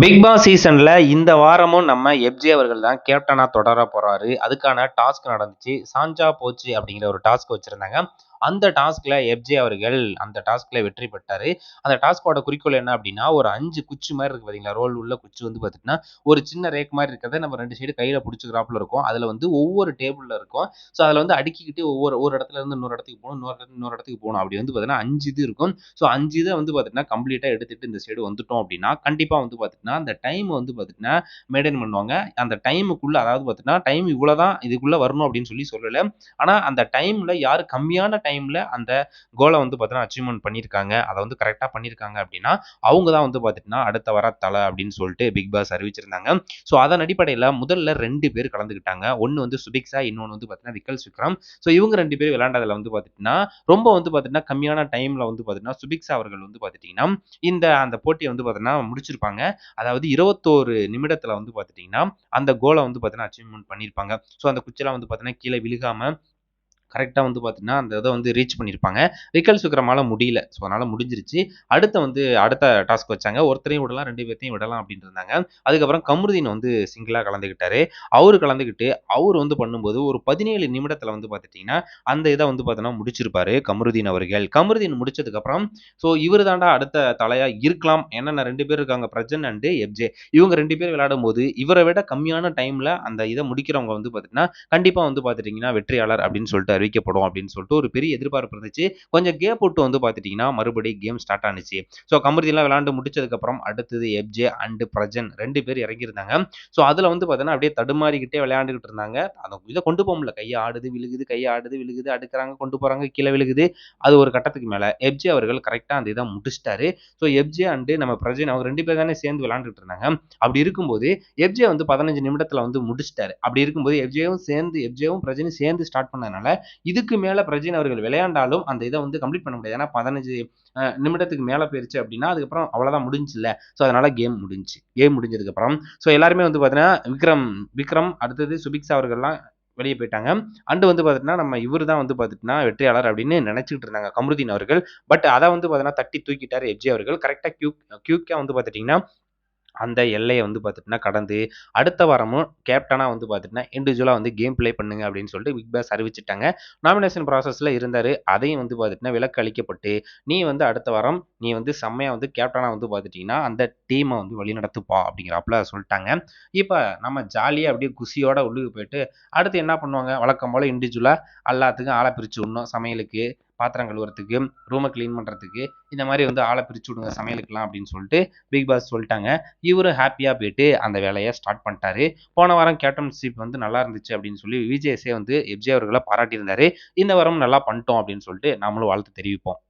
Big pass சீசன்ல இந்த வாரமும் நம்ம எஃப்ஜே அவர்கள் தான் கேப்டனா தொடர போறாரு. அதுக்கான டாஸ்க் நடந்துச்சு. சாஞ்சா போச்சு அப்படிங்கிற ஒரு டாஸ்க் வச்சிருந்தாங்க. அந்த டாஸ்க்ல எஃப்ஜே அவர்கள் அந்த டாஸ்க்ல வெற்றி பெற்றாரு. அந்த டாஸ்க்கோட குறிக்கோள் என்ன அப்படின்னா, ஒரு அஞ்சு குச்சி மாதிரி இருக்கு பார்த்தீங்களா? ரோல் உள்ள குச்சி வந்து பார்த்தீங்கன்னா, ஒரு சின்ன ரேக் மாதிரி இருக்கிறத நம்ம ரெண்டு சைடு கையில பிடிச்சிக்கிறாப்புல இருக்கும். அதுல வந்து ஒவ்வொரு டேபிள்ல இருக்கும். ஸோ அதுல வந்து அடுக்கிக்கிட்டு ஒவ்வொரு ஒரு இடத்துல இருந்து இன்னொரு இடத்துக்கு போகணும் இன்னொரு இடத்துல இன்னொரு இடத்துக்கு போகணும் அப்படி வந்து பார்த்தீங்கன்னா அஞ்சு இது இருக்கும். ஸோ அஞ்சு இதை வந்து பார்த்தீங்கன்னா, கம்ப்ளீட்டா எடுத்துட்டு இந்த சைடு வந்துட்டோம் அப்படின்னா, கண்டிப்பா வந்து பார்த்தீங்கன்னா, அந்த டைம் வந்து பார்த்தீங்கன்னா, மெயின்டைன் பண்ணுவாங்க. அந்த டைமுக்குள்ள அதாவது பார்த்தீங்கன்னா, டைம் இவ்வளோதான் இதுக்குள்ள வரணும் அப்படின்னு சொல்லி சொல்லல. ஆனா அந்த டைம்ல யாரு கம்மியான டைமில் அந்த கோலை வந்து பார்த்தீங்கன்னா, அச்சீவ்மெண்ட் பண்ணியிருக்காங்க. அதை வந்து கரெக்டாக பண்ணியிருக்காங்க அப்படின்னா, அவங்க தான் வந்து பார்த்துட்டுனா அடுத்த வர தலை அப்படின்னு சொல்லிட்டு பிக் பாஸ் அறிவிச்சிருந்தாங்க. ஸோ அதன் அடிப்படையில் முதல்ல ரெண்டு பேர் கலந்துக்கிட்டாங்க. ஒன்று வந்து சுபிக்ஸா இன்னொன்று வந்து பார்த்தீங்கன்னா, விக்கல்ஸ் விக்ரம். ஸோ இவங்க ரெண்டு பேரும் விளையாண்டதில் வந்து பார்த்தீங்கன்னா ரொம்ப வந்து பார்த்தீங்கன்னா, கம்மியான டைமில் வந்து பார்த்தீங்கன்னா, சுபிக்ஸா அவர்கள் வந்து பார்த்துட்டிங்கன்னா இந்த அந்த போட்டியை வந்து பார்த்தீங்கன்னா, முடிச்சிருப்பாங்க. அதாவது இருபத்தோரு நிமிடத்தில் வந்து பார்த்துட்டிங்கன்னா அந்த கோலை வந்து பார்த்தீங்கன்னா, அச்சீவ்மெண்ட் பண்ணியிருப்பாங்க. ஸோ அந்த குச்சிலாம் வந்து பார்த்தீங்கன்னா, கீழே விழுகாமல் கரெக்டாக வந்து பார்த்தீங்கன்னா, அந்த இதை வந்து ரீச் பண்ணியிருப்பாங்க. விக்கல் விக்ரமால முடியல. ஸோ அதனால் முடிஞ்சிருச்சு. அடுத்த வந்து அடுத்த டாஸ்க் வச்சாங்க. ஒருத்தரையும் விடலாம், ரெண்டு பேர்த்தையும் விடலாம் அப்படின்னு இருந்தாங்க. அதுக்கப்புறம் கமருதீன் வந்து சிங்கிளாக கலந்துக்கிட்டாரு. அவர் கலந்துக்கிட்டு, அவர் வந்து பண்ணும்போது ஒரு பதினேழு நிமிடத்தில் வந்து பார்த்துட்டிங்கன்னா அந்த இதை வந்து பார்த்தீங்கன்னா, முடிச்சிருப்பாரு கமருதீன் அவர்கள். கமருதீன் முடிச்சதுக்கப்புறம், ஸோ இவர் தான்டா அடுத்த தலையாக இருக்கலாம். ஏன்னா ரெண்டு பேர் இருக்காங்க. Prajan and FJ. இவங்க ரெண்டு பேர் விளையாடும்போது, இவரை விட கம்மியான டைமில் அந்த இதை முடிக்கிறவங்க வந்து பார்த்தீங்கன்னா, கண்டிப்பாக வந்து பார்த்துட்டிங்கன்னா வெற்றியாளர் அப்படின்னு சொல்லிட்டு அறிவிக்கப்படும் அப்படின்னு சொல்லிட்டு ஒரு பெரிய எதிர்பார்ப்பு இருந்துச்சு. கொஞ்சம் கேப் விட்டு வந்து பார்த்துட்டீங்கன்னா, மறுபடியும் கேம் ஸ்டார்ட் ஆனுச்சு. ஸோ கமருதீன்லாம் விளாண்டு முடிச்சதுக்கப்புறம், அடுத்தது எஃப்ஜே அண்டு பிரஜன் ரெண்டு பேர் இறங்கியிருந்தாங்க. ஸோ அதில் வந்து பார்த்தீங்கன்னா, அப்படியே தடுமாறிக்கிட்டே விளையாண்டுக்கிட்டு இருந்தாங்க. அந்த இதை கொண்டு போக முடியல. கை ஆடுது, விழுகுது, கை ஆடுது, விழுகுது, அடுக்கிறாங்க கொண்டு போகிறாங்க கீழே விழுகுது. அது ஒரு கட்டத்துக்கு மேலே எஃப்ஜே அவர்கள் கரெக்டாக அந்த இதை முடிச்சிட்டாரு ஸோ எஃப்ஜே அண்டு நம்ம பிரஜன் அவங்க ரெண்டு பேர் தானே சேர்ந்து விளாண்டுட்டு இருந்தாங்க. அப்படி இருக்கும்போது, எஃப்ஜே வந்து பதினஞ்சு நிமிடத்தில் வந்து முடிச்சுட்டாரு. அப்படி இருக்கும்போது எப்ஜேவும் சேர்ந்து எஃப்ஜேவும் பிரஜனும் சேர்ந்து ஸ்டார்ட் பண்ணதுனால, இதுக்கு மேலே பிரஜின் அவர்கள் விளையாண்டாலும் அந்த இதை வந்து கம்ப்ளீட் பண்ண முடியாது. ஏன்னா பதினஞ்சு நிமிடத்துக்கு மேலே போயிருச்சு அப்படின்னா, அதுக்கப்புறம் அவ்வளோதான் முடிஞ்சுச்சுல்ல. ஸோ அதனால் கேம் முடிஞ்சுச்சு. கேம் முடிஞ்சதுக்கப்புறம், ஸோ எல்லாருமே வந்து பார்த்தீங்கன்னா, விக்ரம் விக்ரம் அடுத்தது சுபிக்ஷா அவர்கள்லாம் வெளியே போயிட்டாங்க. அண்டு வந்து பார்த்தீங்கன்னா, நம்ம இவர் தான் வந்து பார்த்துட்டுனா வெற்றியாளர் அப்படின்னு நினச்சிக்கிட்டு இருந்தாங்க கமருதீன் அவர்கள். பட் அதை வந்து பார்த்தீங்கன்னா, தட்டி தூக்கிட்டார் எஃப்ஜே அவர்கள். கரெக்டாக கியூ கியூக்கா வந்து பார்த்துட்டிங்கன்னா அந்த எல்லையை வந்து பார்த்துட்டுனா கடந்து அடுத்த வாரமும் கேப்டனாக வந்து பார்த்துட்டீங்கன்னா, இண்டிவிஜுவலாக வந்து கேம் ப்ளே பண்ணுங்க அப்படின்னு சொல்லிட்டு பிக் பாஸ் அறிவிச்சுட்டாங்க. நாமினேஷன் ப்ராசஸில் இருந்தார் அதையும் வந்து பார்த்துட்டுனா விலக்கு அளிக்கப்பட்டு, நீ வந்து அடுத்த வாரம் நீ வந்து செம்மையாக வந்து கேப்டனாக வந்து பார்த்துட்டிங்கன்னா அந்த டீமை வந்து வழிநடத்துப்பா அப்படிங்கிறாப்புல சொல்லிட்டாங்க இப்போ நம்ம ஜாலியாக அப்படியே குசியோட உள்ளுக்கு போயிட்டு, அடுத்து என்ன பண்ணுவாங்க? வழக்கம் போல் இண்டிவிஜுவலாக எல்லாத்துக்கும் ஆளை பிரித்து விடணும். சமையலுக்கு, பாத்திரம் கழுவுறதுக்கு, ரூமை க்ளீன் பண்ணுறதுக்கு இந்த மாதிரி வந்து ஆளை பிரிச்சு விடுங்க சமையலுக்குலாம் அப்படின்னு சொல்லிட்டு பிக் பாஸ் சொல்லிட்டாங்க இவரும் ஹாப்பியாக போயிட்டு அந்த வேலையை ஸ்டார்ட் பண்ணிட்டாரு. போன வாரம் கேப்டன்ஷிப் வந்து நல்லா இருந்துச்சு அப்படின்னு சொல்லி விஜேஎஸ்ஸே வந்து எஃப்ஜே அவர்களை பாராட்டியிருந்தாரு. இந்த வாரம் நல்லா பண்ணிட்டோம் அப்படின்னு சொல்லிட்டு நாமளும் வாழ்த்து தெரிவிப்போம்.